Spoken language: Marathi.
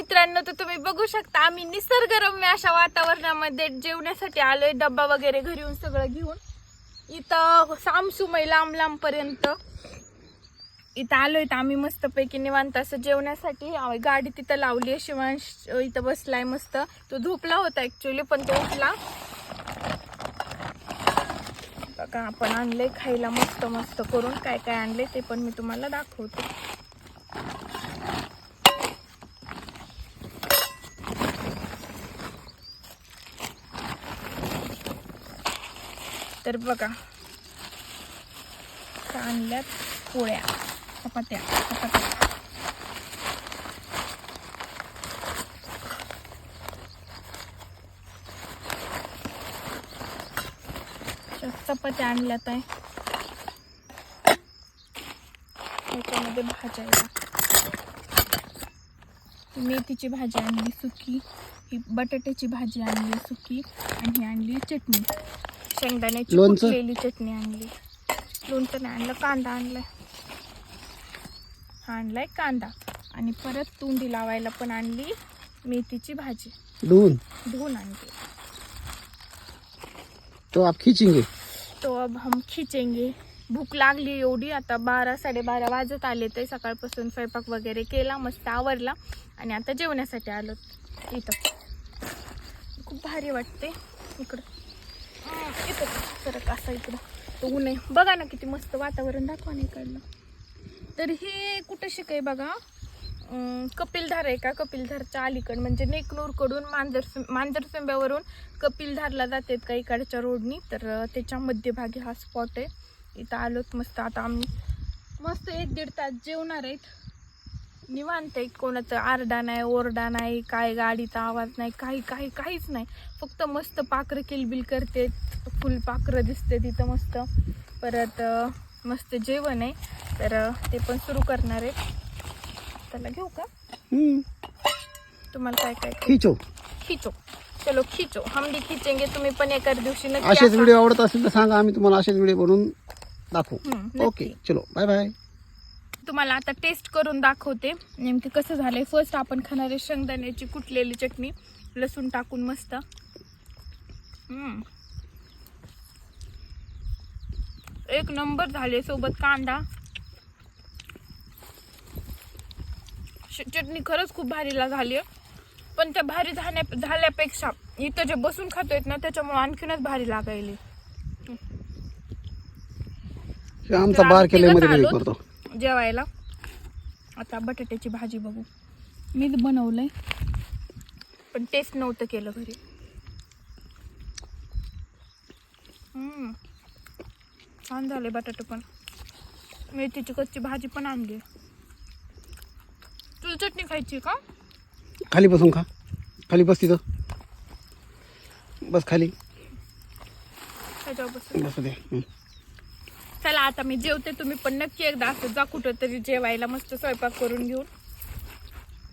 मित्रांनो तर तुम्ही बघू शकता आम्ही निसर्गरम्य अशा वातावरणामध्ये जेवण्यासाठी आलोय. डब्बा वगैरे घरी येऊन सगळं घेऊन. इथं सामसुमय लांब लांब पर्यंत. इथं आलोय तर आम्ही मस्तपैकी निवांत असं जेवण्यासाठी. गाडी तिथं लावली आहे शिवांश इथं बसलाय मस्त. तो झोपला होता ऍक्च्युली पण तो उठला. बघा आपण आणले खायला मस्त मस्त करून. काय काय आणले ते पण मी तुम्हाला दाखवते. तर बघा. आणल्यात पोळ्या. चपात्या. चपात्या. चपात्या आणल्यात आहे. त्याच्यामध्ये भाज्या मेथीची भाजी आणली सुकी. ही बटाट्याची भाजी आणली सुकी. आणि ही आणली चटणी. शेंगदाण्याची लोणचं? कुटलेली चटणी आणली. लोणचं नाही आणलं कांदा आणलाय. हा आणलाय कांदा. आणि परत तुंडी लावायला पण आणली मेथीची भाजी. धुवून? धुवून आणली. तो आप खींचेंगे? तो अब हम खिचेंगे. भूक लागली एवढी आता बारा साडेबारा वाजत आले ते सकाळपासून स्वयंपाक वगैरे केला मस्त आवरला. आणि आता जेवण्यासाठी आलो. इथं. खूप भारी वाटते. इकडं. हं, सरक असा इकडं तो ऊन आहे बघा ना किती मस्त वातावरण दाखवा ना इकडलं तर हे कुठं शिकाय बघा? कपिलधार आहे का? कपिलधारच्या अलीकड म्हणजे नेकनूरकडून मांजर मांजरसंब्यावरून कपिलधारला जातात का इकडच्या रोडनी? तर त्याच्या मध्यभागी हा स्पॉट आहे. इथं आलोत मस्त. आता आम्ही मस्त एक दीड तास जेवणार आहेत. निवांत आहे कोणाचा आरडा नाही ओरडा नाही काय गाडीचा आवाज नाही काही काही काहीच नाही. फक्त मस्त पाखरं किलबिल करते फुल पाखरं दिसते तिथं मस्त. परत मस्त जेवण आहे. तर ते पण सुरू करणार आहे. त्याला घेऊ का? हम्म, तुम्हाला काय काय खींचो. खिचो. चलो खिचो. हम भी खिचेंगे तुम्ही पण एका दिवशी नक्की असेच असा. व्हिडिओ आवडत असेल तर सांगा आम्ही तुम्हाला असेच व्हिडिओ बनवून दाखवू. ओके चलो बाय बाय. तुम्हाला आता टेस्ट करून दाखवते. नेमकी कसं झालंय? फर्स्ट आपण खाणारे शेंगदाण्याची कुटलेली चटणी लसूण टाकून मस्त. हम्म. एक नंबर झाले सोबत कांदा. चटणी खरंच खूप भारीला झाली पण त्या भारी झाल्या झाल्यापेक्षा इथं जे बसून खातोय ना त्याच्यामुळे आणखीनच भारी लागायली. आमचा बार केल्यामध्ये. करतो. जेवायला. आता बटाट्याची भाजी बघू. मीच बनवलंय. पण टेस्ट नव्हतं केलं घरी. छान झाले बटाटे पण. मेथीची कच्ची भाजी पण आणली. तुला चटणी खायची का? खाली बसून खा. खाली बस तिथं. बस खाली. त्याच्यावर बस. दे. चला आता मी जेवते तुम्ही पण नक्की एकदा असं जा कुठं तरी जेवायला मस्त स्वयंपाक करून घेऊन.